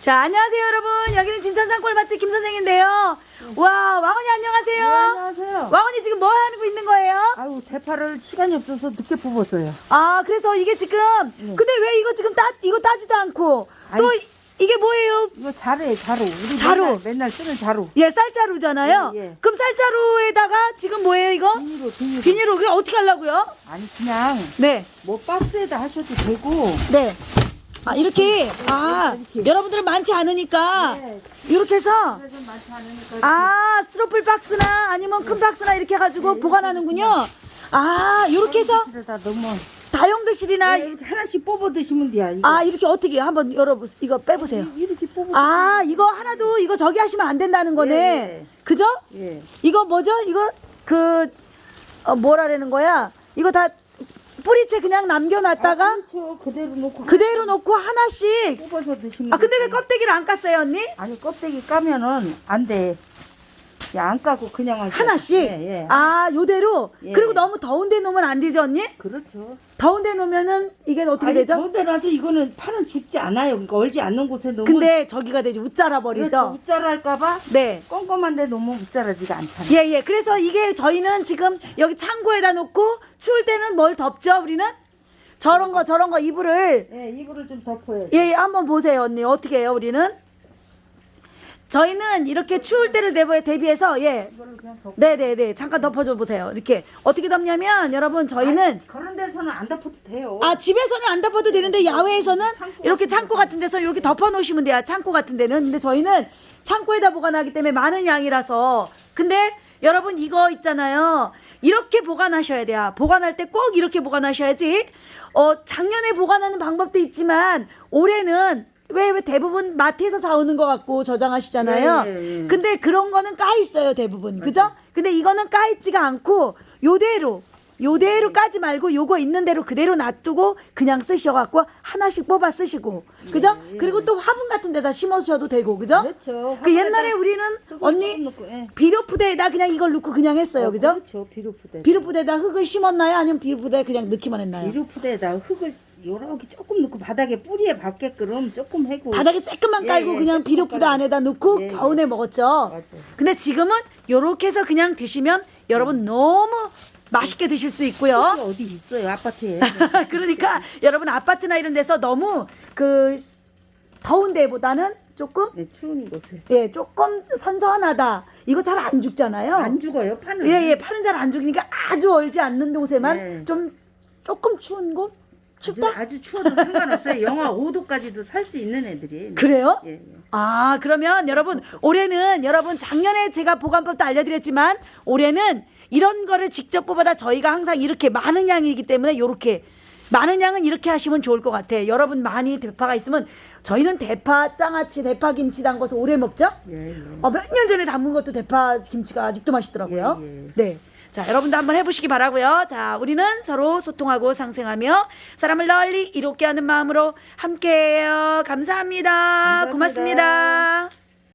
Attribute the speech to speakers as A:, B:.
A: 자, 안녕하세요, 여러분. 여기는 진천산 꿀맛집 김선생인데요. 와, 왕언니 안녕하세요.
B: 네, 안녕하세요.
A: 왕언니 지금 뭐 하고 있는 거예요?
B: 아유 대파를 시간이 없어서 늦게 뽑았어요.
A: 아, 그래서 이게 지금, 근데 왜 이거 지금 따, 이거 따지도 않고, 또
B: 아니.
A: 이- 이게 뭐예요?
B: 이거 자루에 자루. 우리
A: 자루.
B: 맨날, 맨날 쓰는 자루.
A: 예, 쌀자루잖아요.
B: 예, 예.
A: 그럼 쌀자루에다가 지금 뭐예요, 이거?
B: 비닐로 비닐로.
A: 비닐로, 그래, 어떻게 하려고요?
B: 아니 그냥
A: 네.
B: 뭐 박스에다 하셔도 되고.
A: 네. 아, 이렇게, 아. 여러분들은 많지 않으니까,
B: 네.
A: 이렇게 해서,
B: 그래서 많지 않으니까.
A: 아, 스로플 박스나 아니면 큰 박스나 이렇게 해가지고 보관하는군요. 아, 이렇게 해서
B: 너무.
A: 다용도실이나,
B: 네, 이렇게 하나씩 뽑아 드시면 돼요. 이거.
A: 아, 이렇게 어떻게 한번 열어보, 이거 빼보세요.
B: 이렇게 뽑아.
A: 아, 이거 하나도 이거 저기 하시면 안 된다는 거네.
B: 예, 예.
A: 그죠?
B: 예.
A: 이거 뭐죠? 이거 그, 어, 뭐라는 거야? 이거 다 뿌리채 그냥 남겨놨다가
B: 그렇죠. 그대로 놓고.
A: 그대로 놓고 하나씩.
B: 뽑아서 드시면.
A: 아, 근데 왜
B: 돼요.
A: 껍데기를 안 깠어요, 언니?
B: 아니 껍데기 까면은 안 돼. 야, 안 까고 그냥 하셔.
A: 하나씩?
B: 예, 예.
A: 아, 요대로?
B: 예.
A: 그리고 너무 더운 데 놓으면 안 되죠, 언니?
B: 그렇죠.
A: 더운 데 놓으면은 이게 어떻게
B: 아니,
A: 되죠?
B: 더운데라도 이거는 팔은 죽지 않아요. 그러니까 얼지 않는 곳에 놓으면
A: 근데 저기가 되지 웃자라
B: 그렇죠.
A: 버리죠.
B: 웃자랄까봐
A: 네.
B: 꼼꼼한데 놓으면 웃자라지가 않잖아요.
A: 예, 예. 그래서 이게 저희는 지금 여기 창고에다 놓고 추울 때는 뭘 덮죠, 우리는? 저런 거, 저런 거 이불을.
B: 예, 이거를 좀 덮어야 돼.
A: 예, 예. 한번 보세요, 언니. 어떻게 해요, 우리는? 저희는 이렇게 추울 때를 대비해- 대비해서, 예.
B: 이거를 그냥 덮어.
A: 네네네. 잠깐 덮어줘 보세요. 이렇게. 어떻게 덮냐면, 여러분, 저희는
B: 그런 데서는 안 덮어도 돼요.
A: 아 집에서는 안 덮어도 되는데 야외에서는 이렇게 창고 같은 데서 이렇게 덮어 놓으시면 돼요 창고 같은 데는 근데 저희는 창고에다 보관하기 때문에 많은 양이라서 근데 여러분 이거 있잖아요 이렇게 보관하셔야 돼요 보관할 때 꼭 이렇게 보관하셔야지 어 작년에 보관하는 방법도 있지만 올해는 왜, 왜 대부분 마트에서 사오는 것 같고 저장하시잖아요.
B: 예, 예, 예.
A: 근데 그런 거는 까 있어요 대부분 그죠? 근데 이거는 까 있지가 않고 요대로 요대로 까지 말고 요거 있는 대로 그대로 놔두고 그냥 쓰셔갖고 하나씩 뽑아 쓰시고 그죠? 그리고 또 화분 같은 데다 심으셔도 되고 그죠?
B: 그렇죠.
A: 그 옛날에 우리는 언니
B: 넣고, 예.
A: 비료 푸대에다 그냥 이걸 넣고 그냥 했어요
B: 어,
A: 그죠?
B: 그렇죠. 비료푸대.
A: 비료 푸대에다 흙을 심었나요? 아니면 비료 푸대에 그냥 넣기만 했나요?
B: 비료푸대에다 흙을 요렇게 조금 넣고 바닥에 뿌리에 박게끔 조금 해고.
A: 바닥에 쬐끔만
B: 예,
A: 깔고
B: 예,
A: 그냥
B: 조금
A: 비료푸대
B: 깔고.
A: 안에다 넣고
B: 예, 예.
A: 겨우내 먹었죠.
B: 맞아요.
A: 근데 지금은 요렇게 해서 그냥 드시면 여러분 너무 맛있게 드실 수 있고요.
B: 어디 있어요 아파트에.
A: 그러니까 여러분 아파트나 이런 데서 너무 그 더운 데보다는 조금
B: 네, 추운 곳에.
A: 예 조금 선선하다. 이거 잘 안 죽잖아요.
B: 안 죽어요 파는.
A: 예예 파는 잘 안 죽으니까 아주 얼지 않는 곳에만
B: 네.
A: 좀 조금 추운 곳 춥다.
B: 아주 추워도 상관없어요. 영하 5도까지도 살 수 있는 애들이.
A: 그래요?
B: 예, 예.
A: 아, 그러면 여러분, 올해는 여러분 작년에 제가 보관법도 알려드렸지만 올해는 이런 거를 직접 뽑아다 저희가 항상 이렇게 많은 양이기 때문에 이렇게 많은 양은 이렇게 하시면 좋을 것 같아요. 여러분 많이 대파가 있으면 저희는 대파, 장아찌, 대파 김치 담궈서 오래 먹죠?
B: 예, 예.
A: 어, 몇 년 전에 담근 것도 대파 김치가 아직도 맛있더라고요.
B: 예, 예.
A: 네. 자, 여러분도 한번 해보시기 바라고요. 자, 우리는 서로 소통하고 상생하며 사람을 널리 이롭게 하는 마음으로 함께해요. 감사합니다.
B: 감사합니다.
A: 고맙습니다.